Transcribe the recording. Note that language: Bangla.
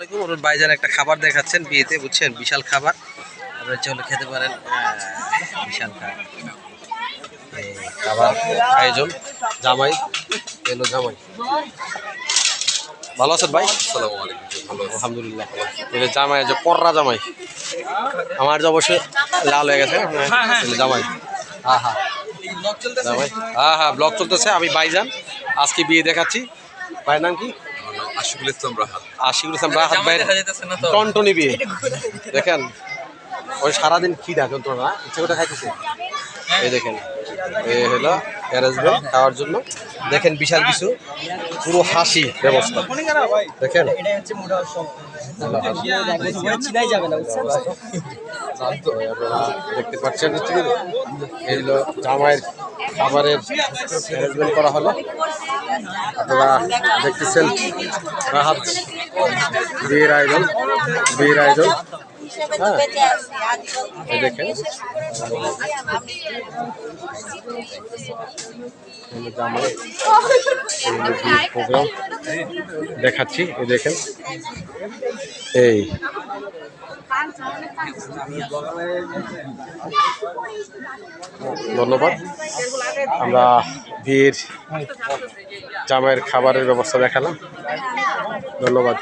ওর একটা খাবার দেখাচ্ছেন বিয়েতে বুঝছেন? বিশাল খাবার। আপনারা চলে খেতে পারেন। বিশাল খাবার। আয়োজন। জামাই এলো জামাই। ভালো আছেন ভাই? আলহামদুলিল্লাহ এটা জামাই যে পররা জামাই। আমার যে অবশ্যই লাল হয়ে গেছে। হ্যাঁ, জামাই হ্যাঁ। হ্যাঁ জামাই। হ্যাঁ হ্যাঁ ব্লগ চলতেছে। আমি ভাইজান। আজকে বিয়ে দেখাচ্ছি। ভাইয়ের নাম কি? আশিকুল ইসলাম রাহাত। আশিকুল ইসলাম রাহাত ভাই টনটনি বিয়ে। দেখেন ওই সারাদিন খিদা যন্ত্রণা ইচ্ছে করে খাইতেছে। এই দেখেন এ হলো অ্যারেঞ্জমেন্ট খাওয়ার জন্য। দেখেন বিশাল কিছু পুরো হাসি ব্যবস্থা। দেখেন। দেখতে পাচ্ছেন এই হলো জামাইয়ের খাবারের অ্যারেঞ্জমেন্ট করা হলো। আপনারা দেখতেছেন, রাহাত বিয়ের আয়োজন বিয়ের আয়োজন। হ্যাঁ দেখাচ্ছি, এই দেখেন। এই ধন্যবাদ। আমরা ভিড় জামের খাবারের ব্যবস্থা দেখালাম। ধন্যবাদ।